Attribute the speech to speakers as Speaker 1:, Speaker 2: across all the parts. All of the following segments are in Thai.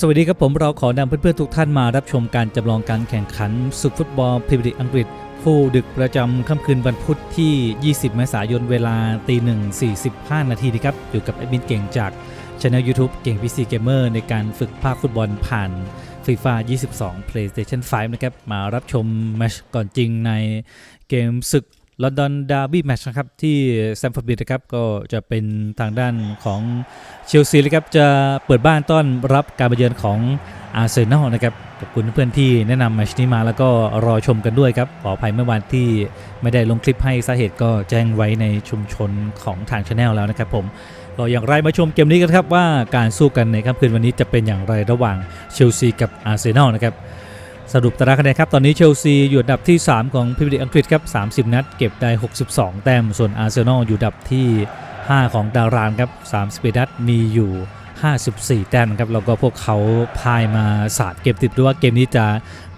Speaker 1: สวัสดีครับผมเราขอนำเพื่อนๆทุกท่านมารับชมการจำลองการแข่งขันศึกฟุตบอลพรีเมียร์ลีกอังกฤษ คู่ดึกประจำค่ำคืนวันพุธที่ 20 เมษายนเวลาตีหนึ่ง45 นาทีนะครับ อยู่กับแอดมินเก่งจากช anel YouTube เก่ง PC Gamer ในการฝึกภาคฟุตบอลผ่าน FIFA 22 PlayStation 5 นะครับ มารับชมแมชก่อนจริงในเกมศึก ลอนดอนดาร์บี้แมชนะครับ ที่แซมฟอร์ดบิดนะครับ ก็จะเป็นทางด้านของเชลซีเลยครับ จะเปิดบ้านต้อนรับการมาเยือนของอาร์เซนอลนะครับ ขอบคุณเพื่อนที่แนะนำแมชนี้มาแล้วก็รอชมกันด้วยครับ ขออภัยเมื่อวานที่ไม่ได้ลงคลิปให้สาเหตุก็แจ้งไว้ในชุมชนของทางช anel แล้วนะครับผมก็อย่างไรมาชมเกมนี้กันครับว่าการสู้กันในค่ำคืนวันนี้จะเป็นอย่างไรระหว่างเชลซีกับอาร์เซนอลนะครับ สรุปตารางคะแนนครับ ตอนนี้เชลซีอยู่อันดับที่ 3 ของพรีเมียร์ลีกอังกฤษครับ 30 นัด เก็บได้ 62 แต้ม ส่วนอาร์เซนอลอยู่อันดับที่ 5 ของดารางครับ 31 นัด มีอยู่ 54 แต้มครับ แล้วก็พวกเขาพายมาสาดเกมติดด้วยว่าเกมนี้จะ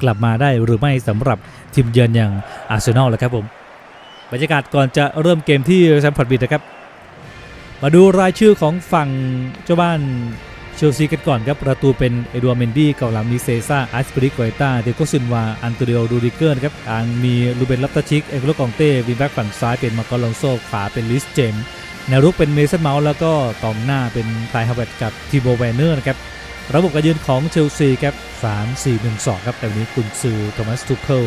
Speaker 1: กลับมาได้หรือไม่สำหรับทีมเยือนอย่างอาร์เซนอลแล้วครับผม บรรยากาศก่อนจะเริ่มเกมที่แซมฟอร์ดบิดนะครับ มาดูรายชื่อของฝั่งเจ้าบ้าน เชลซีกันก่อนครับ ประตูเป็นเอดัวเมนดี้เกาหลังมีเซซ่าอาร์สปริกโกเอต้าเดโกซินวา อันโตเดโอรูดิเกอร์ครับกลางมีลูเบนลัปตาชิก เอกโลกองเต้วินแบ็กฝั่งซ้ายเป็นมาร์กอลองโซขวาเป็นลิสเจมแนวรุกเป็นเมสันเมาส์แล้วก็กองหน้าเป็นไคลฮาวเวตกับทีโบแวนเนอร์นะครับระบบการยืนของเชลซีครับ3 4 1 2 ครับแต่วันนี้กุนซือโทมัสทูเคิล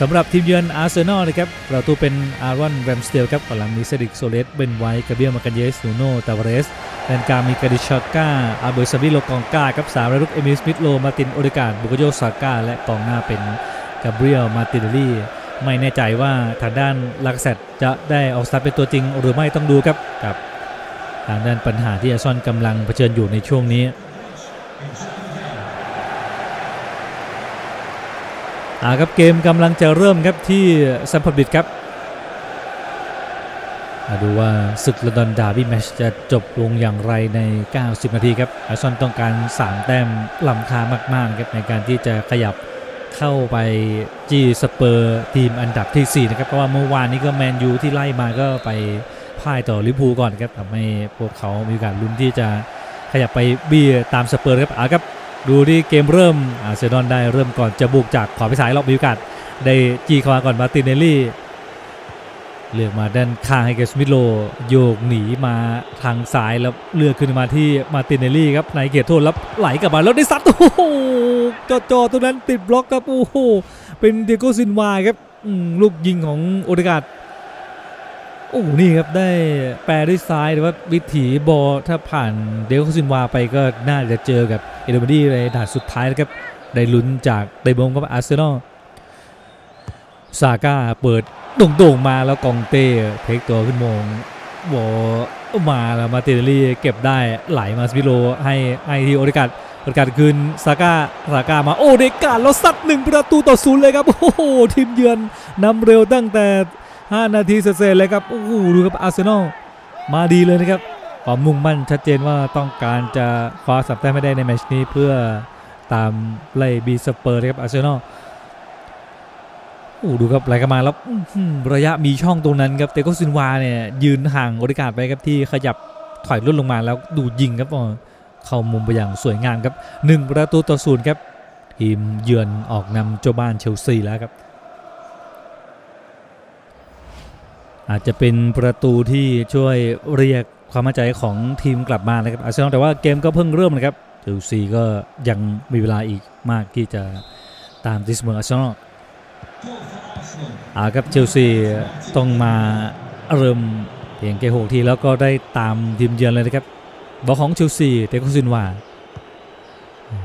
Speaker 1: สำหรับทีมเยือนอาร์เซนอลนะครับประตูเป็นอารอนแรมสเตลครับกำลังมีเซดิกโซเลสเบนไวท์กาเบียลมากันเยสนูโนตาวเรสแดนกลางมีกาดิชาก้าอาเบอร์ซาบิโลกองกาครับสามระลุกเอมิลสมิธโลมาตินโอเดกาดบุกโยซาก้าและกองหน้าเป็นกาเบรียลมาตินเนลลี่ไม่แน่ใจว่าทางด้านลักเซตจะได้ออกสตาร์ทเป็นตัวจริง หรือไม่ต้องดูครับกับทางด้านปัญหาที่อาซอนกำลังเผชิญอยู่ในช่วงนี้ อ่าครับเกมกำลังจะเริ่มครับที่ซัมพับบิดครับมาดูว่าศึกลอนดอนดาร์บี้แมชจะจบลงอย่างไรใน 90 นาทีครับอาร์ซอนต้องการ 3 แต้มล้ำค่ามากๆครับในการที่จะขยับเข้าไปจีสเปอร์ทีมอันดับที่ 4 นะครับ เพราะว่าเมื่อวานนี้ก็แมนยูที่ไล่มาก็ไปพ่ายต่อลิเวอร์พูลก่อนครับทำให้พวกเขามีโอกาสลุ้นที่จะขยับไปเบี้ยตามสเปอร์ครับอ่าครับ ดูที่เกมเริ่มอาร์เซนอลได้เริ่มก่อนจะบุกจากขวาไปซ้ายรอบมีโอกาสได้จีเข้ามาก่อนมาตินเนลลี่เลือกมาด้านข้างให้เกสมิโลโยกหนีมาทางซ้ายแล้วเลือกขึ้นมาที่มาตินเนลลี่ครับในเขตโทษแล้วไหลกลับมาแล้วได้ซัดโอ้โหจอจอๆตรงนั้นติดบล็อกครับโอ้โหเป็นเดโกซินวาครับลูกยิงของโอเดกาด อ้นี่ครับได้แปรด้วยซ้ายแต่ว่าวิถีบอลถ้าผ่านเดโกซินวาไปก็น่าจะเจอกับเอเดอร์ดี้ในด่านสุดท้ายนะครับได้ลุ้นจากไดบงกับอาร์เซนอลซาก้าเปิดโด่งๆมาแล้วกองเต้เทคตัวขึ้นมงบอมาแล้วมาเตเดลี่เก็บได้ไหลมาสปิโลให้ไอทีโอเดกาดโอเดกาดคืนซาก้าซาก้ามาโอเดกาดแล้วซัดหนึ่งประตูต่อศูนย์เลยครับ โอ้โหทีมเยือนนำเร็วตั้งแต่ 5 นาทีเศษๆเลยครับโอ้โหดูครับอาร์เซนอลมาดีเลยนะครับความมุ่งมั่นชัดเจนว่าต้องการจะคว้าสามแต้มไม่ได้ในแมชนี้เพื่อตามไล่บีสเปอร์นะครับอาร์เซนอลโอ้ดูครับไหลกันมาแล้วระยะมีช่องตรงนั้นครับเตโกซินวาเนี่ยยืนห่างโอเดกาดไปครับที่ขยับถอยล่นลงมาแล้วดูยิงครับอ๋อเข้ามุมไปอย่างสวยงามครับหนึ่งประตูต่อศูนย์ครับทีมเยือนออกนำเจ้าบ้านเชลซีแล้วครับ อาจจะเป็นประตูที่ช่วยเรียกความมั่นใจของทีมกลับมานะครับอาร์เซนอลแต่ว่าเกมก็เพิ่งเริ่มนะครับเชลซีก็ยังมีเวลาอีกมากที่จะตามติสเมอร์อาร์เซนอลอาครับเชลซีต้องมาเริ่มเพียงแค่หกทีแล้วก็ได้ตามทีมเยือนเลยนะครับบอลของเชลซีเตโกซินวา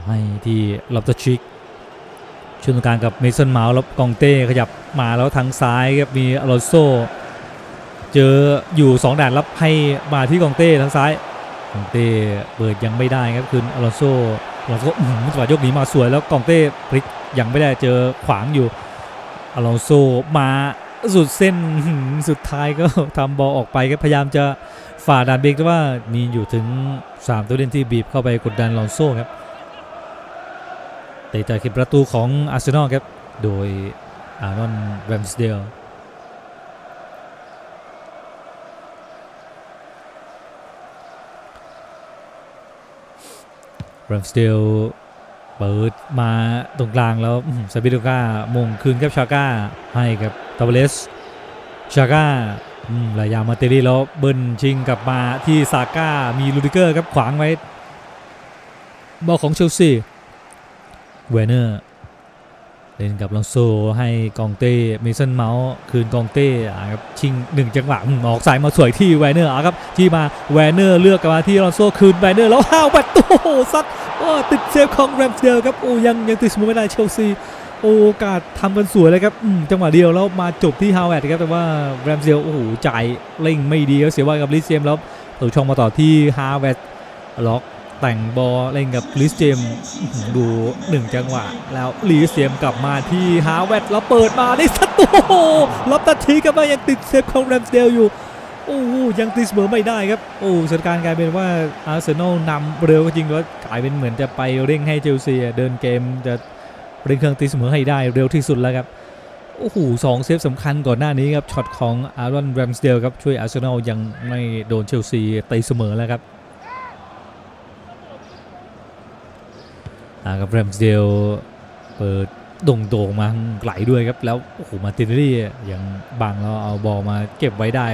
Speaker 1: ให้ที่ลอบตชิกช่วงกลางกับเมสันเมาส์แล้วกองเต้ขยับมาแล้วทางซ้ายครับมีอลอนโซ เจออยู่ 2 ด่านรับให้มาที่กองเต้ทางซ้ายกองเต้เปิดยังไม่ได้ครับคืนอลอนโซอลอนโซอื้อหือจังหวะยกหนีมาสวยแล้วกองเต้พลิกยังไม่ได้เจอขวางอยู่อลอนโซมาสุดเส้นสุดท้ายก็ทำบอลออกไปครับพยายามจะฝ่าด่านเบรกแต่ว่ามีอยู่ถึง 3 ตัวเล่นที่บีบเข้าไปกดดันอลอนโซครับเตะจากเขตประตูของอาร์เซนอลครับโดยอารอนแรมสเดล รมสเตลเปิดมาตรงกลางแล้วซาบิโดก้ามงคืนกับชาก้าให้ครับตาเบเลสชาก้าอืมระยามาเตอรี่แล้วเบิ้ลชิงกลับมาที่ซาก้ามีลูดิเกอร์ครับขวางไว้บอลของเชลซีเวเนอร์ เล่นกับลอนโซให้กองเต้เมสันเมาส์คืนกองเต้ครับชิงหนึ่งจังหวะออกสายมาสวยที่แวนเนอร์อครับที่มาแวนเนอร์เลือกกลับมาที่ลอนโซคืนแวนเนอร์แล้วห้าวแบบโอ้ซัดโอ้ติดเซฟของแรมเดลครับโอ้ยังยังติดสมูไม่ได้เชลซีโอกาสทำกันสวยเลยครับจังหวะเดียวแล้วมาจบที่ฮาวเวิร์ดครับแต่ว่าแรมเดลโอ้โหจ่ายเร่งไม่ดีครับเสียบอลกับลิเจมส์แล้วตัวช่องมาต่อที่ฮาวเวิร์ดล็อก แต่งบอลเล่นกับลิสเจมดูหนึ่งจังหวะ แล้วลิสเจมกลับมาที่ฮาวเวิร์ดแล้วเปิดมาได้สักโอ้โหล็อบตัดทีกลับมายังติดเซฟของแรมสเดลอยู่โอ้ยังตีเสมอไม่ได้ครับ โอ้สถานการณ์กลายเป็นว่าอาร์เซนอลนำเร็วก็จริงแต่ว่ากลายเป็นเหมือนจะไปเร่งให้เชลซีเดินเกมจะเร่งเครื่องตีเสมอให้ได้เร็วที่สุดแล้วครับโอ้โหสองเซฟสำคัญก่อนหน้านี้ครับช็อตของอารอนแรมสเดลครับช่วยอาร์เซนอลยังไม่โดนเชลซีตีเสมอแล้วครับอ่า กับแรมสเดลเปิดโด่งๆมาไหลด้วยครับ แล้วโอ้โหมาตินรี่ยังบังแล้วเอาบอลมาเก็บไว้ได้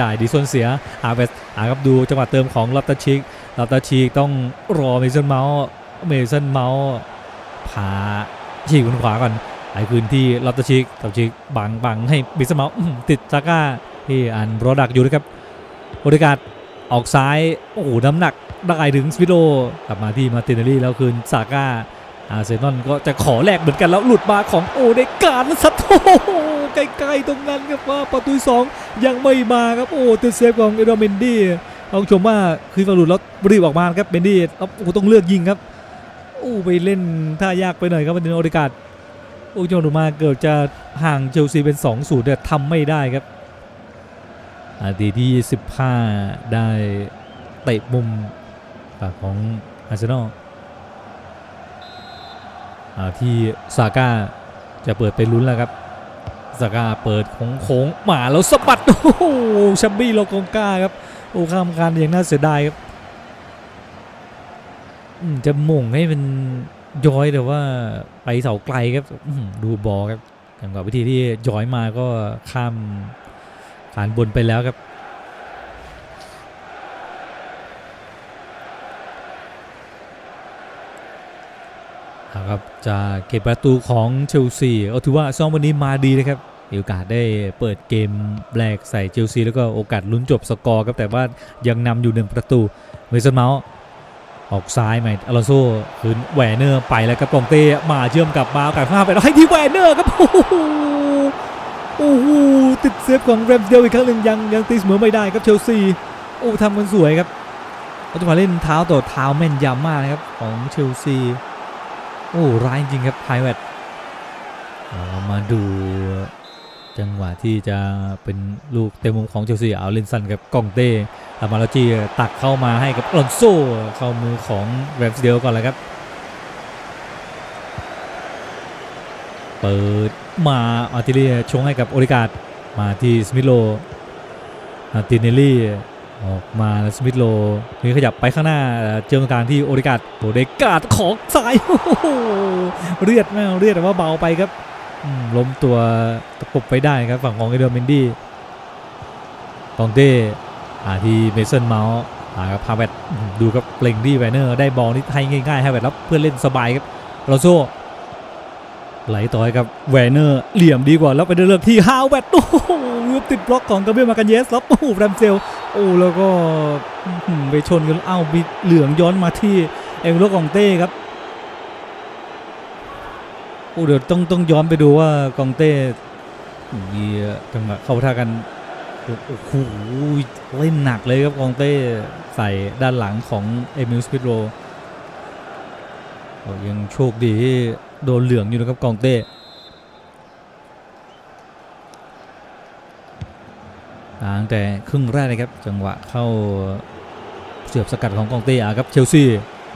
Speaker 1: จ่ายดิซอนเสียหาเวสหาครับดูจังหวะเติมของลับตาชิกลับตาชิกต้องรอเมสันเมาส์เมสันเมาส์พาฉีกบนขวาก่อนไหลคืนที่ลับตาชิกลับตาชิกบังบังให้เมสันเมาส์ติดซาก้าที่อันรอดักอยู่นะครับโอเดกาดออกซ้ายโอ้โหน้ำหนัก ได้ถึงสปิโดกลับมาที่มาตินเนลลี่แล้วคืนซาก้าอาร์เซนอลก็จะขอแลกเหมือนกันแล้วหลุดมาของโอเดการสัตว์โอ้โหใกล้ๆตรงนั้นครับว่าประตูสองยังไม่มาครับโอ้ติดเซฟของเอโดเมนดี้ต้องชมว่าคือฝั่งหลุดแล้วรีบออกมาครับเบนดี้แล้วโอ้ต้องเลือกยิงครับโอ้ไปเล่นท่ายากไปหน่อยครับวันนี้โอเดการ์ดโอ้จังหลุดมาเกือบจะห่างเชลซีเป็น2 0แต่ทำไม่ได้ครับนาทีที่ 15 ได้เตะมุม ฝั่งของอาร์เซนอลที่ซาก้าจะเปิดไปลุ้นแล้วครับซาก้าเปิดโค้งโค้งๆมาแล้วสะบัดโอ้โหชัมบี้โลกงก้าครับโอ้ข้ามการอย่างน่าเสียดายครับจะม่งให้เป็นย้อยแต่ว่าไปเสาไกลครับดูบอลครับจังหวะวิธีที่ย้อยมาก็ข้ามขานบนไปแล้วครับ ครับจะเก็บประตูของเชลซีก็ถือว่าซ้อมวันนี้มาดีนะครับมีโอกาสได้เปิดเกมแรกใส่เชลซีแล้วก็โอกาสลุ้นจบสกอร์ครับแต่ว่ายังนำอยู่หนึ่งประตูเมสันเมาส์ออกซ้ายใหม่อลอนโซ่คืนแหวนเนอร์ไปแล้วกับกองเต้มาเชื่อมกับมาโอกาสข้ามไปแล้วให้ที่แหวนเนอร์ครับโอ้โหโอ้โหติดเซฟของแรมสเดลอีกครั้งหนึ่งยังยังตีเสมอไม่ได้ครับเชลซีโอ้ทำกันสวยครับจังหวะเล่นเท้าต่อเท้าแม่นยำมากนะครับของเชลซี โอ้ร้ายจริงครับไพแวตเรามาดูจังหวะที่จะเป็นลูกเต็มมุมของเชลซีเอาลินสันกับกองเต้ทามาลาจีตักเข้ามาให้กับอลอนโซเข้ามือของแรมสเดลก่อนเลยครับ เปิดมาอาร์ติเลียชงให้กับโอริกาดมาที่สมิโลมาติเนลลี่ ออกมาสมิธโลนี่ขยับไปข้างหน้าเจอตรงกลางที่โอริกาดโอเดกาดของซ้ายโอ้โหเรียดแม่เรียดแต่ว่าเบาไปครับล้มตัวตะปบไปได้ครับฝั่งของเอเดอร์เมนดี้กองเต้หาที่เมสันเมาส์หากับพาเวตดูครับเปล่งที่แวเนอร์ได้บอลนี่ให้ง่ายๆให้แวตแล้วเพื่อนเล่นสบายครับโรโซไหลต่อให้กับแวเนอร์เหลี่ยมดีกว่าแล้วไปเลือกที่ฮาวเวตโอ้โหติดบล็อกของกาเบรียลมากันเยสแล้วโอ้โหแรมเซล โอ้แล้วก็ไปชนกันเอ้ามีเหลืองย้อนมาที่เอ็งโลกองเต้ครับโอ้เดี๋ยวต้องต้องย้อนไปดูว่ากองเต้มีจังหวะเข้าท่ากันโอ้โหเล่นหนักเลยครับกองเต้ใส่ด้านหลังของเอมิลสปิโรยังโชคดีโดนเหลืองอยู่นะครับกองเต้ ตั้งแต่ครึ่งแรกนะครับจังหวะเข้าเสียบสกัดของกองเต้อะครับเชลซี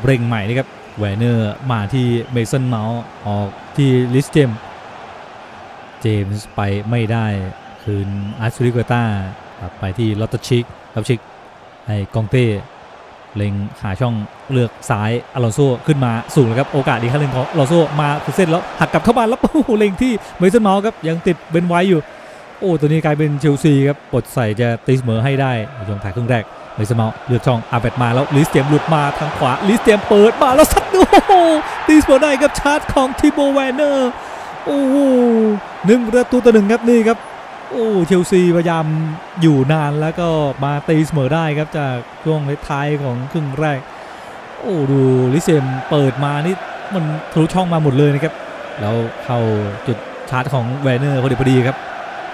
Speaker 1: เร่งใหม่นะครับแวนเนอร์มาที่เมสันเมาส์ออกที่ลิสเจมเจมส์ไปไม่ได้คืนอาร์ซูริกต้ากลับไปที่ลอตเตชิกลอตชิกให้กองเต้เล็งหาช่องเลือกซ้ายอลอนโซขึ้นมาสูงเลยครับโอกาสอีกครั้งหนึ่งของอลอนโซมาสุดเส้นแล้วหักกลับเข้ามาแล้วโอ้โหเล็งที่เมสันเมาส์ครับยังติดเบนไว้อยู่ โอ้ตัวนี้กลายเป็นเชลซีครับปลดใส่จะตีเสมอให้ได้ช่วงถ่ายครึ่งแรกเมสันเมาส์เลือกช่องอาเบตมาแล้วลิสเตียมหลุดมาทางขวาลิสเตียมเปิดมาแล้วซัดโอ้ตีเสมอได้ครับชาร์จของทิโบแวนเนอร์โอ้โหหนึ่งประตูต่อหนึ่งครับนี่ครับโอ้เชลซีพยายามอยู่นานแล้วก็มาตีเสมอได้ครับจากช่วงท้ายของครึ่งแรก โอ้ดูลิเซมเปิดมานี่มันทะลุช่องมาหมดเลยนะครับแล้วเข้าจุดชาร์จของแวนเนอร์พอดีพอดีครับ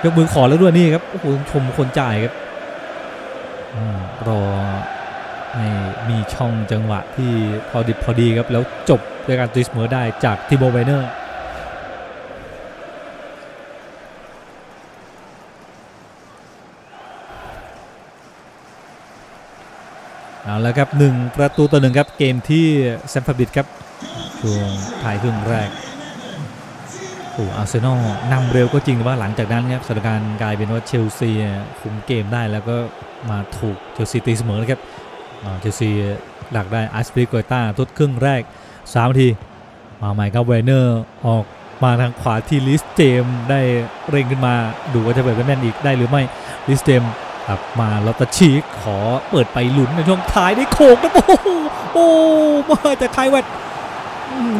Speaker 1: ยกมือขอแล้วด้วยนี่ครับโอ้โหชมคนจ่ายครับอรอให้มีช่องจังหวะที่พอดิบพอดีครับ แล้วจบด้วยการตีเสมอได้จากทิโบแวนเนอร์เอาละครับหนึ่งประตูต่อหนึ่งครับ เกมที่แซมฟอร์บิดครับช่วงท้ายครึ่งแรก โอ้อาร์เซนอลนำเร็วก็จริงแต่ว่าหลังจากนั้นครับสถานการณ์กลายเป็นว่าเชลซีคุมเกมได้แล้วก็มาถูกเชลซีตีเสมอนะครับเชลซีดักได้อาร์สปริโกต้าทุดครึ่งแรก3นาที มาใหม่ครับเวเนอร์ออกมาทางขวาที่ลิสเจมได้เร่งขึ้นมาดูว่าจะเปิดแม่นอีกได้หรือไม่ลิสเจมกลับมาลอตชีขอเปิดไปลุ้นในช่วงท้ายได้โขกนะโอ้โหโอ้มาจากไคแวด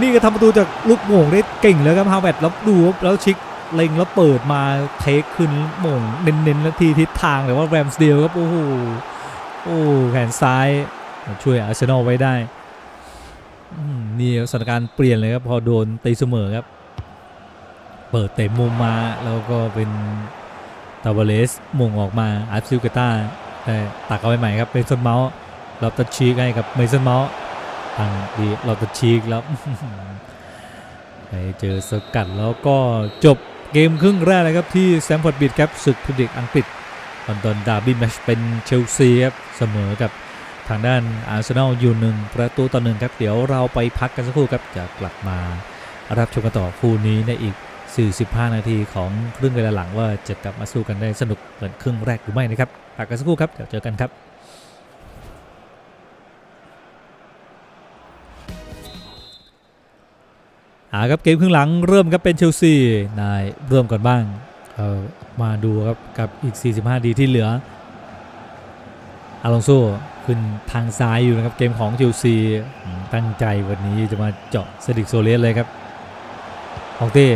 Speaker 1: นี่ก็ทำประตูจากลูกโมงได้เก่งแล้วครับฮาวเวดแล้วดูแล้วชิกเล็งแล้วเปิดมาเทคขึ้นโมงเน้นๆแล้วทีทิศทางแต่ว่าแรมสเดลครับโอ้โหโอ้แขนซ้ายช่วยอาร์เซนอลไว้ได้นี่สถานการณ์เปลี่ยนเลยครับพอโดนตีเสมอครับ เปิดเตะมุมมาแล้วก็เป็นตาวาเลสมงออกมาอาร์ซิลกาต้าแต่ตักเอาไปใหม่ครับเมสันเมาส์ลอตเตอร์ชีกให้กับเมสันเมาส์ ทางดีเตอร์ชีกแล้วไปเจอสกัดแล้วก็จบเกมครึ่งแรกเลยครับที่แซมฟอร์ดบิดครับศึกพรีเมียร์ลีกอังกฤษลอนดอนดาร์บี้แมชเป็นเชลซีครับเสมอกับทางด้านอาร์เซนอลอยู่หนึ่งประตูต่อหนึ่งครับ เดี๋ยวเราไปพักกันสักครู่ครับ จะกลับมารับชมกันต่อคู่นี้ในอีก 45 นาทีของครึ่งเวลาหลังว่าจะกลับมาสู้กันได้สนุกเหมือนครึ่งแรกหรือไม่นะครับพักกันสักครู่ครับเดี๋ยวเจอกันครับ อาครับเกมครึ่งหลังเริ่มครับเป็นเชลซีนายเริ่มก่อนบ้างเออมาดูครับกับอีก 45 ดีที่เหลืออาลองโซขึ้นทางซ้ายอยู่นะครับเกมของเชลซีตั้งใจวันนี้จะมาเจาะเซดิกโซเลสเลยครับฮองเต้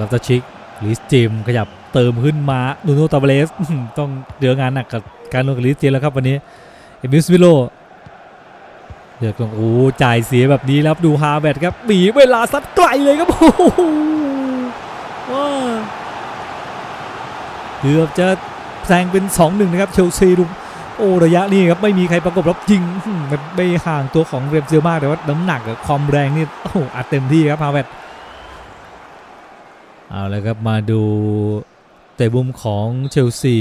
Speaker 1: ลับตาชิกลิสเจมขยับเติมขึ้นมานูโนตาเบเลสต้องเดืองานหนักกับการลงกับลิสเจมแล้วครับวันนี้เอมิสวิโล เดือกตรงโอ้จ่ายเสียแบบนี้แล้วดูฮาแบดครับหนีเวลาซัดไกลเลยครับโอ้โหว้าเกือบจะแซงเป็น 2-1 นะครับเชลซีดูโอ้ระยะนี้ครับไม่มีใครประกบรับยิงอื้อหือมันไม่ห่างตัวของเรมเซียมากแต่ว่าน้ำหนักกับความแรงนี่โอ้โหอัดเต็มที่ครับฮาแวดเอาล้วครับมาดูเตะบุมของเชลซี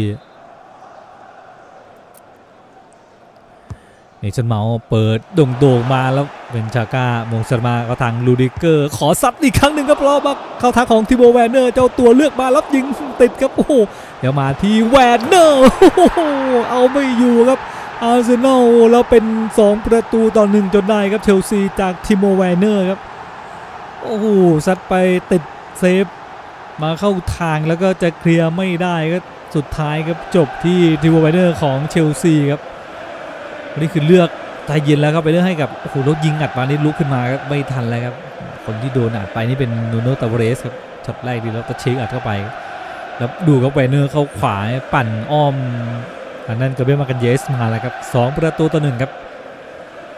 Speaker 1: นี่ชันเมาส์เปิดโด่งๆมาแล้วเป็นชาก้ามงสมาก็ทางลูดิเกอร์ ขอซัดอีกครั้งหนึ่งครับรอบเข้าทางของทิโบแวนเนอร์เจ้าตัวเลือกมาแล้วยิงติดครับโอ้โหเดี๋ยวมาที่แวนเนอร์โอ้เอาไม่อยู่ครับอาร์เซนอลแล้วเป็น 2 ประตูต่อหนึ่งจนได้ครับเชลซีจากทิโมแวนเนอร์ครับโอ้โหซัดไปติดเซฟมาเข้าทางแล้วก็จะเคลียร์ไม่ได้ก็สุดท้ายครับจบที่ทิโมแวนเนอร์ของเชลซีครับ นนี้คือเลือกใจเย็นแล้วครับไปเลือกให้กับโอ้โหรถยิงอัดมานี่ลุกขึ้นมาครับไม่ทันแล้วครับ คนที่โดนอัดไปนี่เป็นนูโนตาเวเรสครับช็อตแรกดีแล้วตะเชคอัดเข้าไป แล้วดูครับไวเนอร์เข้าขวาปั่นอ้อมทางนั้นกระเบมากันเยสมาแล้วครับสองประตูต่อหนึ่งครับ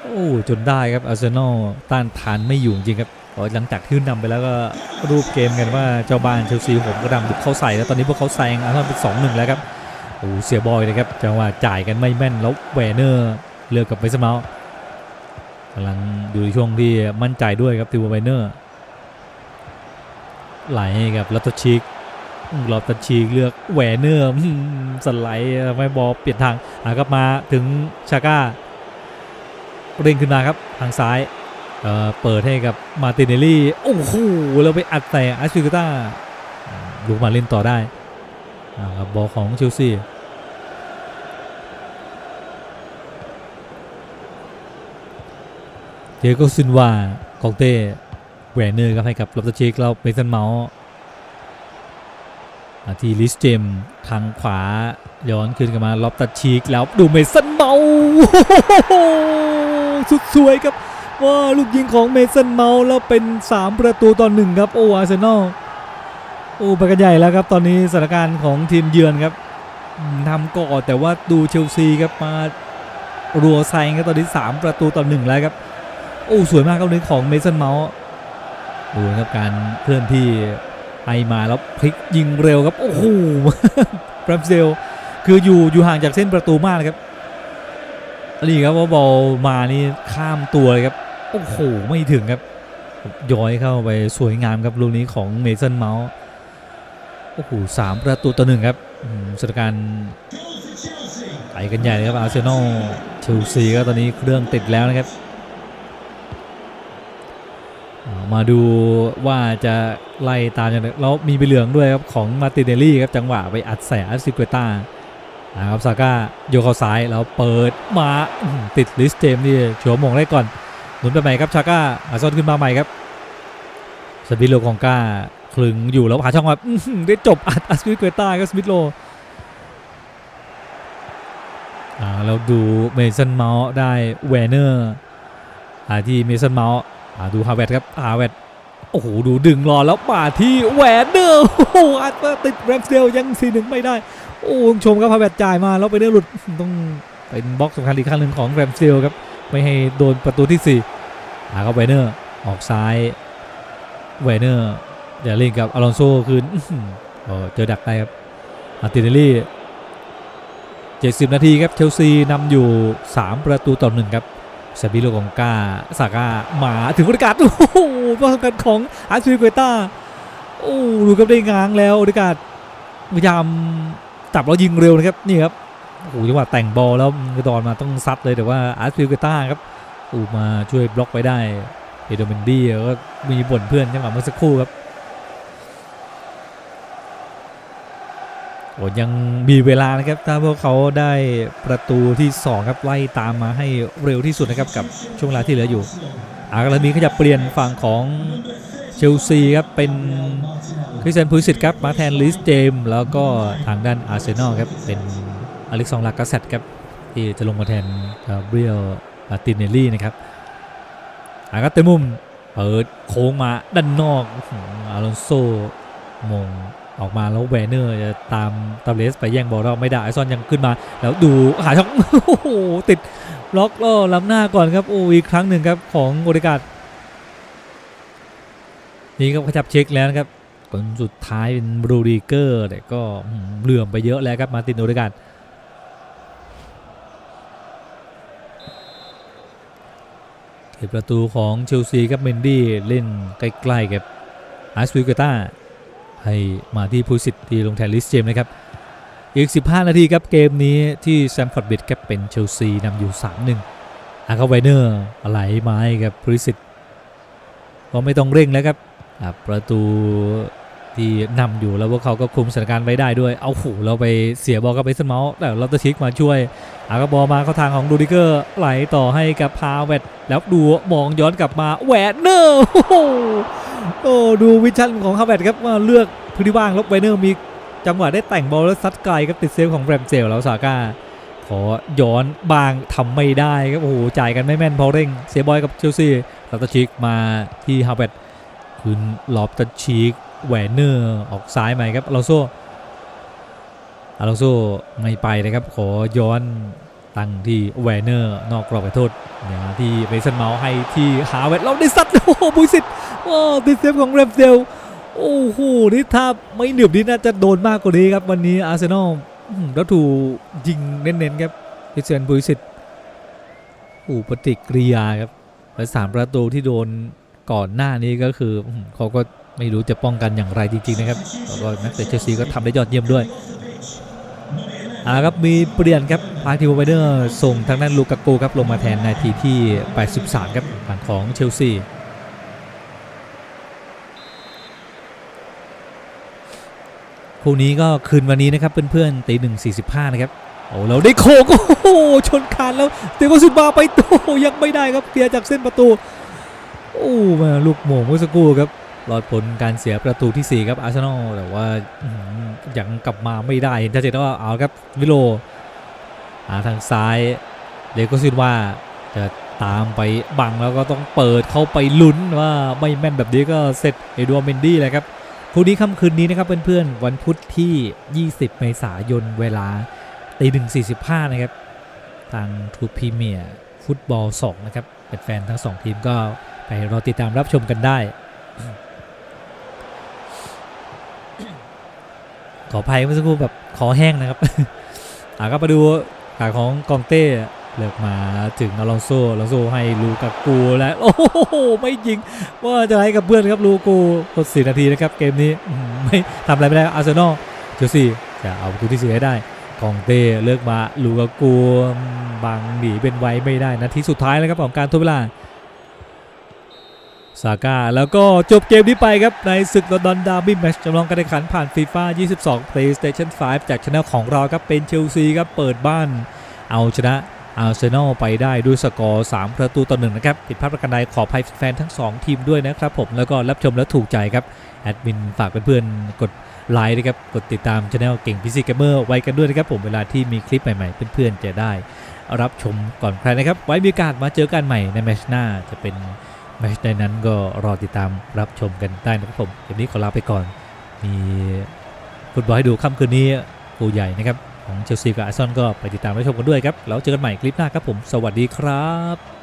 Speaker 1: โอ้จนได้ครับอาร์เซนอลต้านทานไม่อยู่จริงครับหลังจากที่นำไปแล้วก็รูปเกมกันว่าเจ้าบ้านเชลซีผมกระดำบุกเข้าใส่แล้วตอนนี้พวกเขาแซงอาร์เซนอลเป็นสองหนึ่งแล้วครับ โอ้โหเสียบอยเลยครับจังหวะจ่ายกันไม่แม่นแล้วแวเนอร์เลือกกับเวสเมาส์กำลังอยู่ในช่วงที่มั่นใจด้วยครับติวแวเนอร์ไหลให้กับลัตชิกลอตชิกเลือกแวเนอร์อืมสไลด์ไม่บอลเปลี่ยนทางหากลับมาถึงชาก้าเร่งขึ้นมาครับทางซ้ายเอ่อเปิดให้กับมาตินเนลลี่โอ้โหแล้วไปอัดแต่อาร์ชิกต้าลูกมาเล่นต่อได้ ครับบอลของเชลซีเจโกซินวากองเต้แหวนเนอร์ครับให้กับลอปเตชิกแล้วเมสันเมาส์ที่ลิสเจมทางขวาย้อนขึ้นกันมาลอปเตอร์ชิกแล้วดูเมสันเมาส์สุดสวยครับว่าลูกยิงของเมสันเมาส์แล้วเป็น 3 ประตูต่อหนึ่งครับโอ้อาร์เซนอล โอ้ไปกันใหญ่แล้วครับตอนนี้สถานการณ์ของทีมเยือนครับอืมทำก่อนแต่ว่าดูเชลซีครับมารัวไซงครับตอนนี้ 3 ประตูต่อหนึ่งแล้วครับโอ้สวยมากครับในของเมสันเมาส์ดูครับการเคลื่อนที่ไปมาแล้วพลิกยิงเร็วครับโอ้โหแรมเซลคืออยู่อยู่ห่างจากเส้นประตูมากนะครับนี่ครับว่าบอลมานี่ข้ามตัวเลยครับโอ้โหไม่ถึงครับย้อยเข้าไปสวยงามครับลูกนี้ของเมสันเมาส์ โอ้โหสามประตูต่อหนึ่งครับสถานการณ์ไปกันใหญ่เลยครับอาร์เซนอลเชลซีก็ตอนนี้เครื่องติดแล้วนะครับ มาดูว่าจะไล่ตามอย่างไรแล้วมีใบเหลืองด้วยครับ ของมาติเนลลี่ครับ จังหวะไปอัดแสอาซิเกต้านะครับซาก้าโยกเข้าซ้ายแล้วเปิดมาติดลิสเจมนี่ชัวร์มงได้ก่อนหนุนไปใหม่ครับชาก้าอาซอนขึ้นมาใหม่ครับ สมิธโลของก้าคลึงอยู่แล้วหาช่องมาอื้อหือได้จบอัดอาซิเกต้าครับสมิธโลอ่าเราดูเมสันเมาส์ได้แวนเนอร์อาที่เมสันเมาส์อ่าดูฮาเวตครับฮาเวตโอ้โหดูดึงรอแล้วมาที่แหวนเดอร์โอ้โหอัดมาติดแรมสเดลยังซีหนึ่งไม่ได้ โอ้ชมครับฮาเวตจ่ายมาแล้วไปเนื้อหลุดต้องเป็นบล็อกสำคัญอีกครั้งหนึ่งของแรมสเดลครับ ไม่ให้โดนประตูที่4อ่าก็ไวเนอร์ออกซ้าย ไวเนอร์อย่าเล่นกับอลอนโซคืนอื้อหือโอ้เจอดักได้ครับอาร์ติเนลลี่70 นาทีครับเชลซีนำอยู่ 3 ประตูต่อหนึ่งครับซาบิโลกองกาซาก้ามาถึงบริการโอ้โหประสบการณ์ของอาร์ซิเกต้าโอ้ดูครับได้ง้างแล้วบริการพยายามจับแล้วยิงเร็วนะครับนี่ครับโอ้โหจังหวะแต่งบอลแล้วกระดอนมาต้องซัดเลยแต่ว่าอาร์ซิเกต้าครับอ้มาช่วยบล็อกไว้ได้ อโดเมนดี้ก็มีบ่นเพื่อนจังหวะเมื่อสักครู่ครับโอ้ยังมีเวลานะครับ ถ้าพวกเขาได้ประตูที่ 2 ครับ ไล่ตามมาให้เร็วที่สุดนะครับ กับช่วงเวลาที่เหลืออยู่ อากาลามีขยับเปลี่ยนฝั่งของเชลซีครับ เป็นคริสเซนพูสิตครับ มาแทนลิสเจม แล้วก็ทางด้านอาร์เซนอลครับ เป็นอเล็กซองลากาเซตครับ ที่จะลงมาแทนกาเบรียลมาตินเนลลี่นะครับ อาก็เตะมุมเปิดโค้งมาด้านนอกอื้อหืออารอนโซมงออกมาแล้วแวนเนอร์จะตามตาเลสไปแย่งบอลเราไม่ได้ไอซอนยังขึ้นมาแล้วดูหาช่องโอ้โหติดล็อกล่อล้ำหน้าก่อนครับโอ้อีกครั้งหนึ่งครับของโอเดกาดนี่ก็ขยับเช็คแล้วนะครับคนสุดท้ายเป็นบรูดีเกอร์แต่ก็เหลื่อมไปเยอะแล้วครับมาตินโอเดกาด เก็บประตูของเชลซีครับเมนดี้เล่นใกล้ๆกับอาร์สวิกต้าให้มาที่ผู้สิทธิ์ที่ลงแทนลิสเจมนะครับ อีก 15 นาทีครับเกมนี้ที่แซมฟอร์ดบิดครับเป็นเชลซีนำอยู่ 3-1 อาคาไวเนอร์ไหลไม้กับผู้สิทธิ์ก็ไม่ต้องเร่งแล้วครับ ประตู ที่นำอยู่แล้วพวกเขาก็คุมสถานการณ์ไว้ได้ด้วย เอาหูเราไปเสียบอลกับเบสเมาส์แล้วเราตะชิกมาช่วย อากบอลมาเข้าทางของดูดิเกอร์ไหลต่อให้กับพาเวตแล้วดูมองย้อนกลับมาแหวนเนอร์โอ้โหโอ้ดูวิชั่นของฮาเวตครับว่าเลือกพื้นที่ว่างแลบไวเนอร์มีจังหวะได้แต่งบอลแล้วซัดไกลครับติดเซฟของแรมเซลแล้วซาก้าขอย้อนบางทำไม่ได้ครับโอ้โหจ่ายกันไม่แม่นพอเร่งเสียบอยกับเชลซีลอตชิกมาที่ฮาเวตคืนลอบตชิก แหวนเนอร์ออกซ้ายมาครับอลองโซอลองโซไม่ไปนะครับ ขอย้อนตั้งที่แวนเนอร์นอกกรอบไปโทษอย่างที่เมสันเมาส์ให้ที่ฮาเวตเราได้ซัดโอ้โหบุยสิทธิ์โอ้ติดเซฟของเรมเซลโอ้โหนี่ถ้าไม่เหนือบนี่น่าจะโดนมากกว่านี้ครับ วันนี้อาร์เซนอลแล้วถูกยิงเน้นๆครับพิเซนบุยสิตโอ้ปฏิกิริยาครับและสามประตูที่โดนก่อนหน้านี้ก็คือเขาก็ ไม่รู้จะป้องกันอย่างไรจริงๆนะครับแล้วก็นักเตะเชลซีก็ทำได้ยอดเยี่ยมด้วยอ่าครับมีเปลี่ยนครับพาทีโอไวเดอร์ส่งทางด้านลูกาโกครับลงมาแทนนาทีที่ 83 ครับฝั่งของเชลซีคู่นี้ก็คืนวันนี้นะครับเพื่อนๆตีหนึ่งสี่สิบห้านะครับโอ้เราได้โคกโอ้โหชนคานแล้วเตโกซินบาไปโอ้โหยังไม่ได้ครับเคลียร์จากเส้นประตูโอ้มาลูกโมงเมื่อสักครู่ครับ รอดผลการเสียประตูที่ 4 ครับอาร์เซนอลแต่ว่ายังกลับมาไม่ได้เห็นชัดเจนว่าเอาครับวิโลหาทางซ้ายเลโกซินว่าจะตามไปบังแล้วก็ต้องเปิดเข้าไปลุ้นว่าไม่แม่นแบบนี้ก็เสร็จเอดัวเมนดี้เลยครับคู่นี้ค่ำคืนนี้นะครับเพื่อนๆวันพุธที่ 20 เมษายนเวลาตีหนึ่งสี่สิบห้านะครับ ทางทูพีเมียฟุตบอล 2 นะครับเป็นแฟนทั้ง 2 ทีมก็ไปรอติดตามรับชมกันได้ ขออภัยเมื่อสักครู่แบบขอแห้งนะครับอ่าก็มาดูขาของกองเต้เลือกมาถึงอลองโซอลองโซให้ลูกากูและโอ้โห ไม่ยิง ว่าจะให้กับเพื่อนครับลูกูกดสี่นาทีนะครับ เกมนี้ไม่ทำอะไรไม่ได้อาร์เซนอลเชลซีจะเอาประตูที่สี่ให้ได้กองเต้เลือกมาลูกากูบังหนีเป็นไว้ไม่ได้นาทีสุดท้ายแล้วครับของการทดเวลา ซาก้าแล้วก็จบเกมนี้ไปครับ ในศึกลอนดอนดาร์บี้แมตช์จำลองการแข่งขันผ่านฟีฟ่า22 PlayStation 5 จากช anel ของเราครับ เป็นเชลซีครับ เปิดบ้าน เอาชนะอาร์เซนอลไปได้ด้วยสกอร์ 3 ประตูต่อหนึ่งนะครับ ผิดพลาดประการใดขออภัยแฟนทั้ง 2 ทีมด้วยนะครับผมแล้วก็รับชมแล้วถูกใจครับ แอดมินฝากเพื่อนๆกดไลค์นะครับ กดติดตามช anel เก่งพิซีเกมเมอร์ไว้กันด้วยนะครับผมเวลาที่มีคลิปใหม่ๆ เพื่อนๆจะได้ รับชมก่อนใครนะครับไว้มีโอกาสมาเจอกันใหม่ในแมชหน้าจะเป็น แมชใดนั้นก็รอติดตามรับชมกันได้นะครับผมเกมนี้ขอลาไปก่อน มีฟุตบอลให้ดูค่ำคืนนี้กูใหญ่นะครับ ของเชลซีกับอาร์เซนอลก็ไปติดตามรับชมกันด้วยครับ แล้วเจอกันใหม่คลิปหน้าครับผม สวัสดีครับ